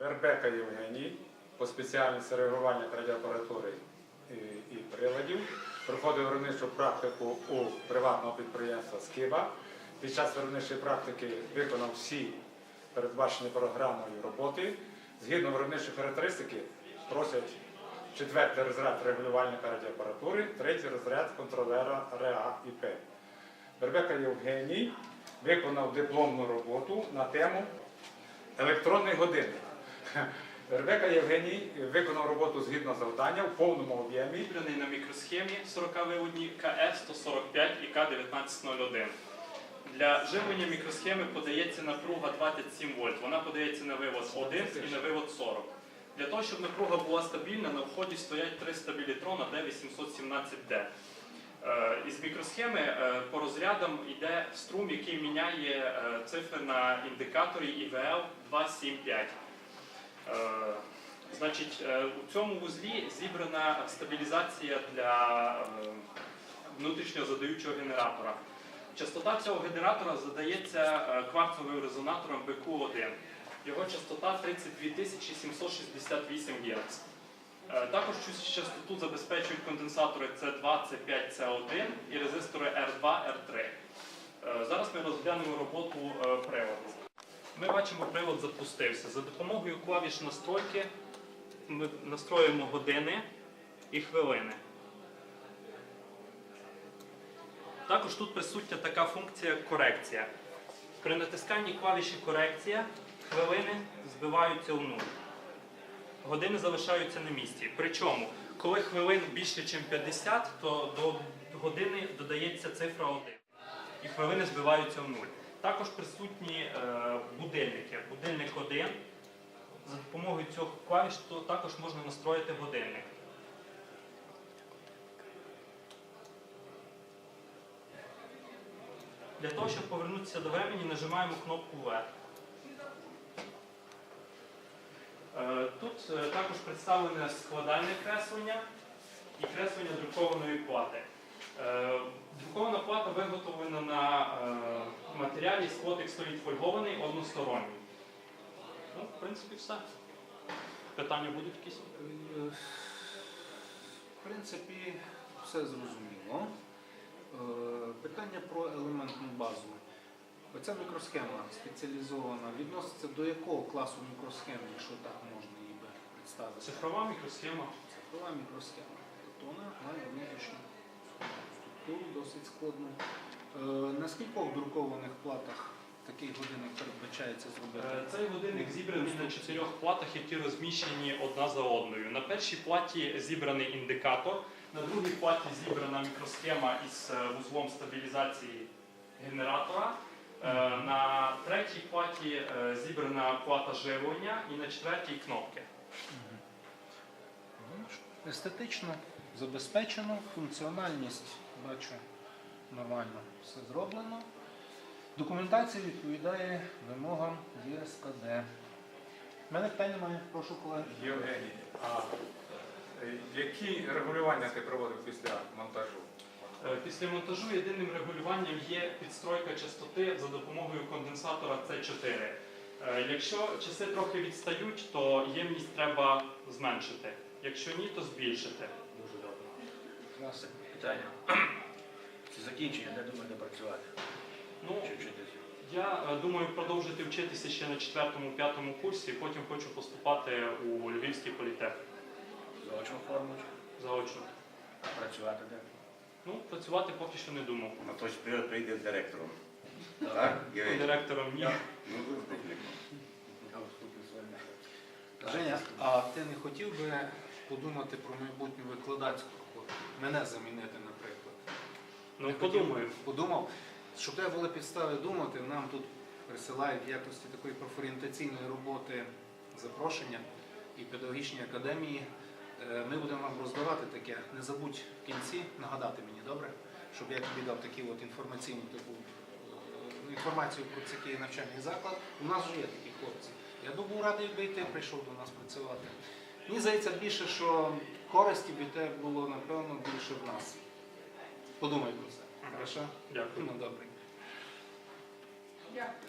Бербека Євгеній по спеціальності реагування радіоапаратури і, і приладів. Проходив виробничу практику у приватного підприємства Скиба. Під час виробничої практики виконав всі передбачені програмою роботи. Згідно виробничої характеристики, просять четвертий розряд регулювальника радіоапаратури, третій розряд контролера РЕА ІП. Бербека Євгеній виконав дипломну роботу на тему електронний годинник. Ребека Євгеній виконав роботу згідно завдання в повному об'ємі. Вібраний на мікросхемі 40-виводні КФ-145 і К-1901. Для живлення мікросхеми подається напруга 27 вольт. Вона подається на вивод 1 і на вивод 40. Для того, щоб напруга була стабільна, на вході стоять три стабілітрона D817D. Е, Із мікросхеми е, по розрядам йде струм, який міняє е, цифри на індикаторі IVL 275. Е, Значить, е, у цьому вузлі зібрана стабілізація для е, внутрішнього задаючого генератора. Частота цього генератора задається кварцовим резонатором BQ1. Його частота 32 768 Гц. Також частоту забезпечують конденсатори C2, C5, C1 і резистори R2, R3. Е, Зараз ми розглянемо роботу е, приводу. Ми бачимо, привод запустився. За допомогою клавіш настройки ми настроюємо години і хвилини. Також тут присутня така функція корекція. При натисканні клавіші корекція хвилини збиваються у нуль. Години залишаються на місці. Причому, коли хвилин більше, ніж 50, то до години додається цифра 1. І хвилини збиваються в нуль. Також присутні е, будильники. Будильник 1. За допомогою цього клавіш також можна настроїти годинник. Для того, щоб повернутися до времени, нажимаємо кнопку вверх. Е, Тут е, також представлене складальне креслення і креслення друкованої плати. Е, плата виготовлена на е, матеріалі склотик стоїть фольгований односторонній. Ну, в принципі, все. Питання будуть якісь? Е, В принципі, все зрозуміло. Е, Питання про елементну базу. Оця мікросхема спеціалізована відноситься до якого класу мікросхеми, якщо так можна її представити? Цифрова мікросхема. Цифрова мікросхема. Тобто вона має внутрішню структуру досить складну. Е, На скількох друкованих платах такий годинник передбачається зробити? Е, Цей годинник зібраний на чотирьох платах, які розміщені одна за одною. На першій платі зібраний індикатор, на другій платі зібрана мікросхема із е, вузлом стабілізації генератора. На третій платі зібрана плата живлення і на четвертій кнопки. Естетично забезпечено, функціональність бачу нормально все зроблено. Документація відповідає вимогам ЄСКД. У мене питань немає, прошу колеги. Євгеній, а е, які регулювання ти проводив після монтажу? Е, Після монтажу єдиним регулюванням є підстройка частоти за допомогою конденсатора C4. Е, Якщо часи трохи відстають, то ємність треба зменшити. Якщо ні, то збільшити. Дуже добре. Питання. Це закінчення, де думаєте працювати? Ну, я е, думаю продовжити вчитися ще на четвертому-п'ятому курсі, потім хочу поступати у Львівський політех Заочну форму чи заочно. працювати де? Ну, працювати поки що не думав. На той період прийде директором. Так? Євгеній? Директором ні. Ну. А. Женя, а ти не хотів би подумати про майбутню викладацьку? Мене замінити, наприклад. Ну, подумаю. Подумав. Щоб тебе були підстави думати, нам тут присилають в якості такої профорієнтаційної роботи запрошення і педагогічні академії. Е, Ми будемо вам роздавати таке. Не забудь в кінці нагадати мені, добре? Щоб я тобі дав таку от інформаційну таку е, інформацію про такий навчальний заклад. У нас вже є такі хлопці. Я був радий, якби ти прийшов до нас працювати. Мені здається більше, що користі від тебе було, напевно, більше в нас. Подумай про це. Хорошо? Дякую. Ну, добре. Дякую.